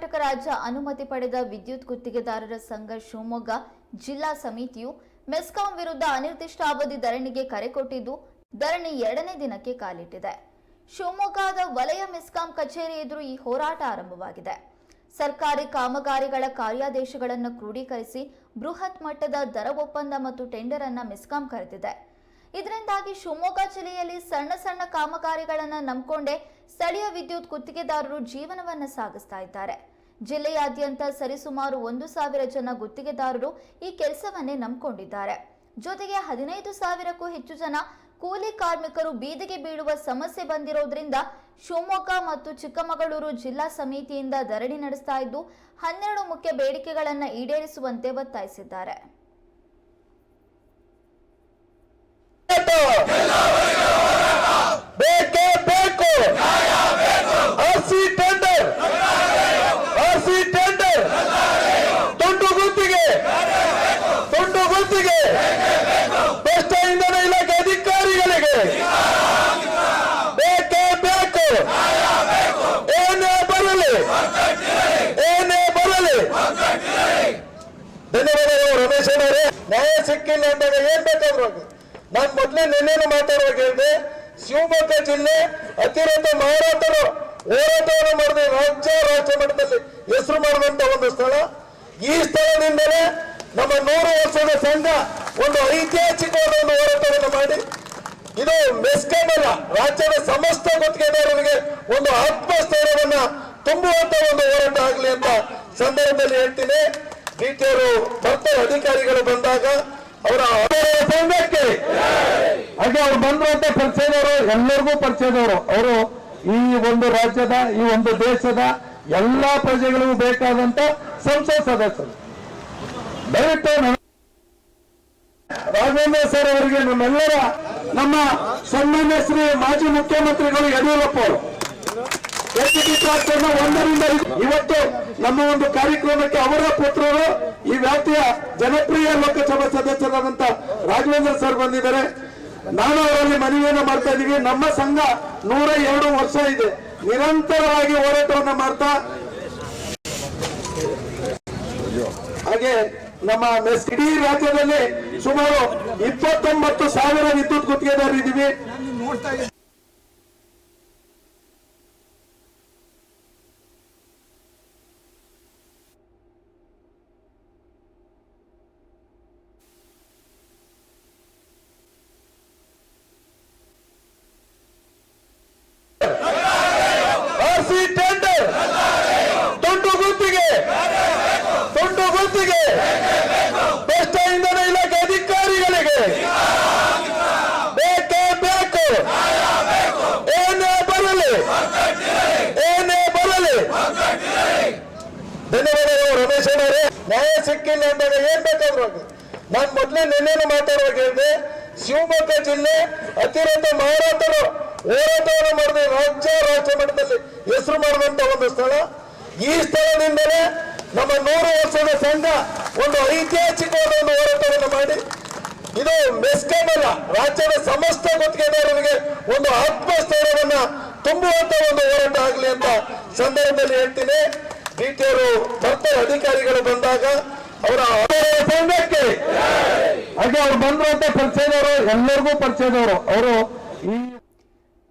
ಕರ್ನಾಟಕ ರಾಜ್ಯ ಅನುಮತಿ ಪಡೆದ ವಿದ್ಯುತ್ ಗುತ್ತಿಗೆದಾರರ ಸಂಘ ಶಿವಮೊಗ್ಗ ಜಿಲ್ಲಾ ಸಮಿತಿಯು ಮೆಸ್ಕಾಂ ವಿರುದ್ಧ ಅನಿರ್ದಿಷ್ಟಾವಧಿ ಧರಣಿಗೆ ಕರೆ ಕೊಟ್ಟಿದ್ದು, ಧರಣಿ ಎರಡನೇ ದಿನಕ್ಕೆ ಕಾಲಿಟ್ಟಿದೆ. ಶಿವಮೊಗ್ಗದ ವಲಯ ಮೆಸ್ಕಾಂ ಕಚೇರಿ ಎದುರು ಈ ಹೋರಾಟ ಆರಂಭವಾಗಿದೆ. ಸರ್ಕಾರಿ ಕಾಮಗಾರಿಗಳ ಕಾರ್ಯಾದೇಶಗಳನ್ನು ಕ್ರೋಢೀಕರಿಸಿ ಬೃಹತ್ ಮಟ್ಟದ ದರ ಒಪ್ಪಂದ ಮತ್ತು ಟೆಂಡರ್ ಅನ್ನ ಮೆಸ್ಕಾಂ ಕರೆದಿದೆ. ಇದರಿಂದಾಗಿ ಶಿವಮೊಗ್ಗ ಜಿಲ್ಲೆಯಲ್ಲಿ ಸಣ್ಣ ಸಣ್ಣ ಕಾಮಗಾರಿಗಳನ್ನು ನಂಬಿಕೊಂಡೇ ಸ್ಥಳೀಯ ವಿದ್ಯುತ್ ಗುತ್ತಿಗೆದಾರರು ಜೀವನವನ್ನು ಸಾಗಿಸ್ತಾ ಇದ್ದಾರೆ. ಜಿಲ್ಲೆಯಾದ್ಯಂತ ಸರಿಸುಮಾರು ಒಂದು ಸಾವಿರ ಜನ ಗುತ್ತಿಗೆದಾರರು ಈ ಕೆಲಸವನ್ನೇ ನಂಬಿಕೊಂಡಿದ್ದಾರೆ. ಜೊತೆಗೆ ಹದಿನೈದು ಸಾವಿರಕ್ಕೂ ಹೆಚ್ಚು ಜನ ಕೂಲಿ ಕಾರ್ಮಿಕರು ಬೀದಿಗೆ ಬೀಳುವ ಸಮಸ್ಯೆ ಬಂದಿರೋದ್ರಿಂದ ಶಿವಮೊಗ್ಗ ಮತ್ತು ಚಿಕ್ಕಮಗಳೂರು ಜಿಲ್ಲಾ ಸಮಿತಿಯಿಂದ ಧರಣಿ ನಡೆಸ್ತಾ ಇದ್ದು ಹನ್ನೆರಡು ಮುಖ್ಯ ಬೇಡಿಕೆಗಳನ್ನು ಈಡೇರಿಸುವಂತೆ ಒತ್ತಾಯಿಸಿದ್ದಾರೆ ಬೇಕೇ ಬೇಕು ಆರ್ಸಿ ಟೆಂಡರ್ ಆರ್ಸಿ ಟೆಂಡರ್ ತುಂಡು ಗುತ್ತಿಗೆ ತುಂಡು ಬೆಸ್ಟ್ ಇಂಧನ ಇಲಾಖೆ ಅಧಿಕಾರಿಗಳಿಗೆ ಬೇಕೇ ಬೇಕು. ಏನೇ ಬರಲಿ ಏನೇ ಬರಲಿ. ಧನ್ಯವಾದಗಳು ರಮೇಶ್ ಅವರೇ. ನ್ಯಾಯ ಸಿಕ್ಕಿಲ್ಲ ಅಂದಾಗ ಏನ್ ಬೇಕಾದ್ರು ನಾನು ಮೊದಲೇ ನಿನ್ನೇನು ಮಾತಾಡುವಾಗ ಹೇಳಿದೆ, ಶಿವಮೊಗ್ಗ ಜಿಲ್ಲೆ ಅತಿರಥ ಮಾರಾಟರು ಹೋರಾಟವನ್ನು ಮಾಡಿದೆ. ರಾಜ್ಯ ರಾಜ್ಯ ಮಟ್ಟದಲ್ಲಿ ಹೆಸರು ಮಾಡಿದಂತ ಒಂದು ಸ್ಥಳ. ಈ ಸ್ಥಳದಿಂದಲೇ ನಮ್ಮ ನೂರು ವರ್ಷದ ಸಂಘ ಒಂದು ಐತಿಹಾಸಿಕವಾದ ಹೋರಾಟವನ್ನು ಮಾಡಿ. ಇದು ಮೆಸ್ಕಾಂ ಅಲ್ಲ ರಾಜ್ಯದ ಸಮಸ್ತ ಗುತ್ತಿಗೆದಾರರಿಗೆ ಒಂದು ಆತ್ಮಸ್ಥೈರ್ಯವನ್ನ ತುಂಬುವಂತ ಒಂದು ಹೋರಾಟ ಆಗಲಿ ಅಂತ ಸಂದರ್ಭದಲ್ಲಿ ಹೇಳ್ತೀನಿ. ಡಿಟಿಆರ್ ಬರ್ತಾರೆ ಅಧಿಕಾರಿಗಳು ಬಂದಾಗ ಅವರ ಸಂಘಕ್ಕೆ ಹಾಗೆ ಅವ್ರು ಬಂದ್ರಂತ ಪರಿಚಯದವರು, ಎಲ್ಲರಿಗೂ ಪರಿಚಯದವರು. ಅವರು ಈ ಒಂದು ರಾಜ್ಯದ, ಈ ಒಂದು ದೇಶದ ಎಲ್ಲಾ ಪ್ರಜೆಗಳಿಗೂ ಬೇಕಾದಂತ ಸಂಸತ್ ಸದಸ್ಯರು. ದಯವಿಟ್ಟು ರಾಘವೇಂದ್ರ ಸರ್ ಅವರಿಗೆ ನಮ್ಮೆಲ್ಲರ ನಮ್ಮ ಸನ್ಮಾನ್ಯ ಶ್ರೀ ಮಾಜಿ ಮುಖ್ಯಮಂತ್ರಿಗಳು ಯಡಿಯೂರಪ್ಪ ಅವರು. ಒಂದರಿಂದ ಇವತ್ತು ನಮ್ಮ ಒಂದು ಕಾರ್ಯಕ್ರಮಕ್ಕೆ ಅವರ ಪುತ್ರರು ಈ ವ್ಯಾಪ್ತಿಯ ಜನಪ್ರಿಯ ಲೋಕಸಭಾ ಸದಸ್ಯರಾದಂತ ರಾಘವೇಂದ್ರ ಸರ್ ಬಂದಿದ್ದಾರೆ. ನಾನು ಅವರಲ್ಲಿ ಮನವಿಯನ್ನು ಮಾಡ್ತಾ ಇದ್ದೀವಿ. ನಮ್ಮ ಸಂಘ ನೂರ ಎರಡು ವರ್ಷ ಇದೆ. ನಿರಂತರವಾಗಿ ಹೋರಾಟವನ್ನು ಮಾಡ್ತಾ ಹಾಗೆ ನಮ್ಮ ಇಡೀ ರಾಜ್ಯದಲ್ಲಿ ಸುಮಾರು ಇಪ್ಪತ್ತೊಂಬತ್ತು ಸಾವಿರ ವಿದ್ಯುತ್ ಗುತ್ತಿಗೆದಾರರಿದ್ದೀವಿ ಆರ್ಸಿ ಟೆಂಡರ್ ತುಂಡು ಗುತ್ತಿಗೆ ತುಂಡು ಗುತ್ತಿಗೆ ಬೆಸ್ಟ್ ಇಂಧನ ಇಲಾಖೆ ಅಧಿಕಾರಿಗಳಿಗೆ ಬೇಕೇ ಬೇಕು ಏನೇ ಬರಲಿ ಏನೇ ಬರಲಿ ಧನ್ಯವಾದಗಳು ರಮೇಶ್ ಅವರೇ ನ್ಯಾಯ ಸಿಕ್ಕಿಲ್ಲ ಅಂದಾಗ ಏನ್ ಬೇಕಾದ್ರು. ನಾನ್ ಮೊದ್ಲೇ ನಿನ್ನೇನು ಮಾತಾಡುವಾಗ ಹೇಳಿದೆ, ಶಿವಮೊಗ್ಗ ಜಿಲ್ಲೆ ಅತಿರಥ ಮಾರಾಟರು ಹೋರಾಟವನ್ನು ಮಾಡಿದೆ, ರಾಜ್ಯ ರಾಷ್ಟ್ರ ಮಟ್ಟದಲ್ಲಿ ಹೆಸರು ಮಾಡಿದಂತ ಒಂದು ಸ್ಥಳ. ಈ ಸ್ಥಳದಿಂದಲೇ ನಮ್ಮ ನೂರು ವರ್ಷದ ಸಂಘ ಒಂದು ಐತಿಹಾಸಿಕವಾದ ಒಂದು ಹೋರಾಟವನ್ನು ಮಾಡಿ. ಇದು ಮೆಸ್ಕಾಂ ಅಲ್ಲ, ರಾಜ್ಯದ ಸಮಸ್ತ ಗುತ್ತಿಗೆದಾರರಿಗೆ ಒಂದು ಆತ್ಮಸ್ಥೈರ್ಯವನ್ನ ತುಂಬುವಂತ ಒಂದು ಹೋರಾಟ ಆಗಲಿ ಅಂತ ಸಂದರ್ಭದಲ್ಲಿ ಹೇಳ್ತೀನಿ. ಡಿಟಿಆರ್ ಬರ್ತಾರೆ ಅಧಿಕಾರಿಗಳು ಬಂದಾಗ ಅವರ ಸಂಘಕ್ಕೆ ಹಾಗೆ ಅವ್ರು ಬಂದಂತ ಪರಿಚಯದವರು ಎಲ್ಲರಿಗೂ ಪರಿಚಯದವರು. ಅವರು ಈ